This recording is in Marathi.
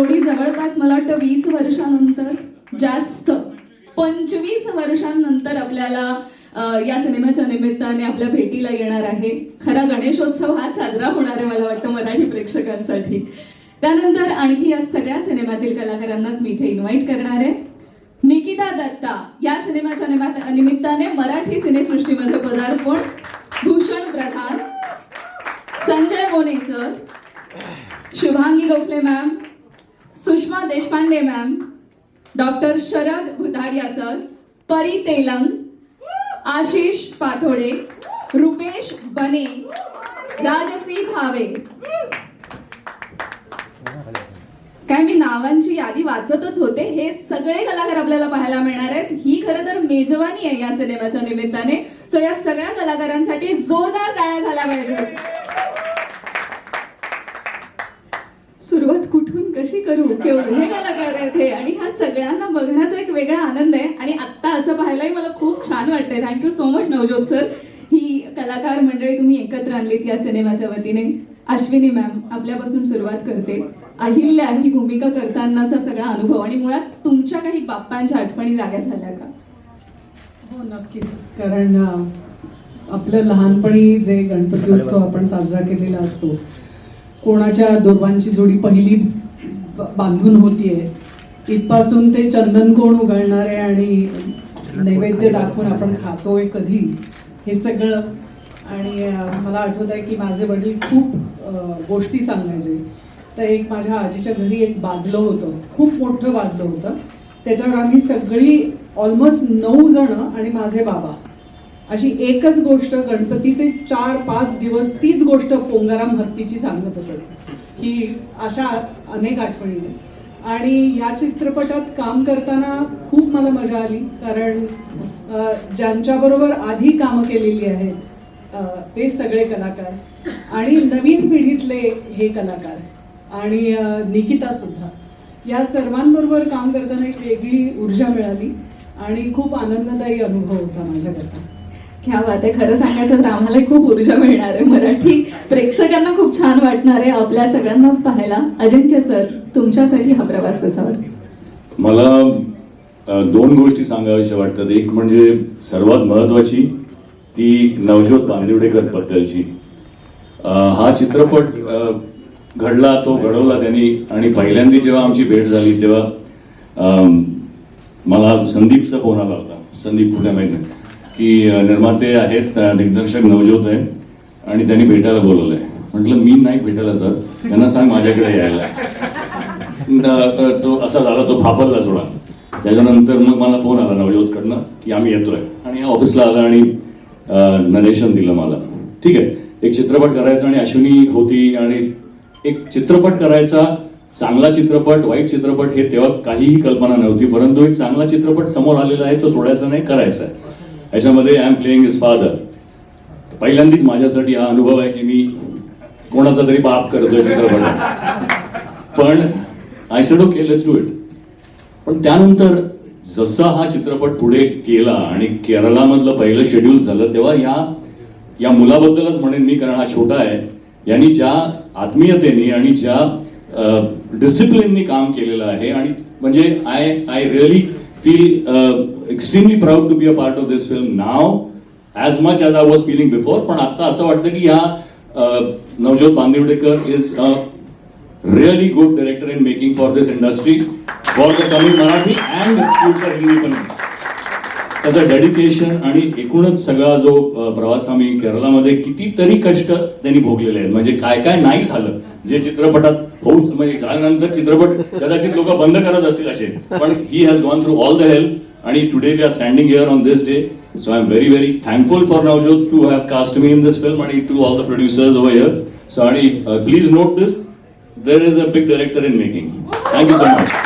जोडी जवळपास मला वाटतं वीस वर्षानंतर जास्त पंचवीस वर्षांनंतर आपल्याला या सिनेमाच्या निमित्ताने आपल्या भेटीला येणार आहे. खरा गणेशोत्सव हा साजरा होणार आहे मला वाटतं मराठी प्रेक्षकांसाठी. त्यानंतर आणखी या सगळ्या सिनेमातील कलाकारांनाच मी इथे इन्व्हाइट करणार आहे. निकिता दत्ता या सिनेमाच्या निमित्ताने मराठी सिनेसृष्टीमध्ये पदार्पण. Bhushan Pradhan. Sanjay Mone sir. Shubhangi Gokhale ma'am. Sushma Deshpande ma'am doctor Sharad Bhutadiya sir Pari Telang Ashish पाथोडे Rupesh बने राजसी भावे. काय मी नावांची यादी वाचतच होते हे सगळे कलाकार आपल्याला पाहायला मिळणार आहेत. ही खरं तर मेजवानी आहे या सिनेमाच्या निमित्ताने. सो या सगळ्या कलाकारांसाठी जोरदार टाळ्या झाल्या पाहिजेत सुरुवात कुठून कशी करू? केवढे कलाकार आहेत हे. आणि ह्या सगळ्यांना बघण्याचा एक वेगळा आनंद आहे. आणि आत्ता असं पाहायलाही मला खूप छान वाटतंय. Thank you so much Navjot sir ही कलाकार मंडळी तुम्ही एकत्र आणलीत या सिनेमाच्या वतीने. अश्विनी मॅम आपल्यापासून सुरुवात करते. अहिल्या ही भूमिका करतानाचा सगळा अनुभव. आणि मुळात तुमच्या काही बाप्पांच्या आठवणी जाग्या झाल्या का? हो नक्कीच. कारण आपलं लहानपणी जे गणपती उत्सव आपण साजरा केलेला असतो कोणाच्या दुर्वांची जोडी पहिली बांधून होतीये. इथपासून ते चंदन कोण उघडणारे आणि नैवेद्य दाखवून आपण खातोय कधी? हे सगळं आणि मला आठवत आहे की माझे वडील खूप गोष्टी सांगायचे. तर एक माझ्या आजीच्या घरी एक बाजलं होतं. खूप मोठं बाजलं होतं. त्याच्यावर आम्ही सगळी ऑलमोस्ट नऊ जण आणि माझे बाबा. अशी एकच गोष्ट गणपतीचे चार पाच दिवस तीच गोष्ट पोंगाराम हत्तीची सांगत असत. ही अशा अनेक आठवणी आहेत. आणि ह्या चित्रपटात काम करताना खूप मला मजा आली कारण ज्यांच्याबरोबर आधी कामं केलेली आहेत ते सगळे कलाकार. आणि नवीन पिढीतले हे कलाकार. आणि निकिता सुद्धा. या सर्वांबरोबर काम करताना एक वेगळी ऊर्जा मिळाली आणि खूप आनंददायी अनुभव होता माझ्याकरता क्या बात आहे खरं सांगायचं तर आम्हाला खूप ऊर्जा मिळणार आहे मराठी. प्रेक्षकांना खूप छान वाटणार आहे आपल्या सगळ्यांनाच पाहायला. अजिंक्य सर तुमच्यासाठी हा प्रवास कसा वाटतो? मला दोन गोष्टी सांगाव्याशा वाटतात. एक म्हणजे सर्वात महत्वाची ती नवज्योत बांदिवडेकर बद्दलची. हा चित्रपट घडला तो घडवला त्यांनी आणि पहिल्यांदा जेव्हा आमची भेट झाली तेव्हा मला संदीपचा फोन आला होता. संदीप कुठे माहिती की निर्माते आहेत दिग्दर्शक नवज्योत आहे आणि त्यांनी भेटायला बोलवलंय. म्हटलं मी नाही भेटायला सर. त्यांना सांग माझ्याकडे यायला. तो असा झाला तो फापरला थोडा त्याच्यानंतर मग मला फोन आला नवज्योतकडनं की आम्ही येतोय. आणि ऑफिसला आला आणि नरेशन दिलं मला. ठीक आहे. एक चित्रपट करायचा आणि अश्विनी होती आणि एक चित्रपट करायचा चांगला चित्रपट वाईट चित्रपट हे तेव्हा काहीही कल्पना नव्हती परंतु एक चांगला चित्रपट समोर आलेला आहे तो सोडायचा नाही करायचा आहे. याच्यामध्ये I am playing is father पहिल्यांदाच माझ्यासाठी हा अनुभव आहे की मी कोणाचा तरी बाप करतोय चित्रपट. पण I said okay let's do it पण त्यानंतर जसा हा चित्रपट पुढे केला आणि केरळामधलं पहिलं शेड्यूल झालं तेव्हा या या मुलाबद्दलच म्हणेन मी कारण हा छोटा आहे. यांनी ज्या आत्मीयतेने आणि ज्या डिसिप्लिननी काम केलेलं आहे आणि म्हणजे I I really feel uh, extremely proud to be a part of this film now as much as I was feeling before पण आता असं वाटतं की या Navjot Navjyot Bandiwadekar is a really good director in making for this industry for the Tamil Marathi and future Hindi पण त्याचं डेडिकेशन आणि एकूणच सगळा जो uh, प्रवास आम्ही केरळामध्ये कितीतरी कष्ट त्यांनी भोगलेले आहेत. म्हणजे काय काय नाही झालं. जे चित्रपटात होऊ म्हणजे झाल्यानंतर चित्रपट कदाचित लोक बंद करत असतील असे. पण he has gone through all the help आणि today we are standing here on this day so I am very very thankful for Navjot to have cast me in this film आणि to all the producers over here so आणि please note this there is a big director in making thank you so much.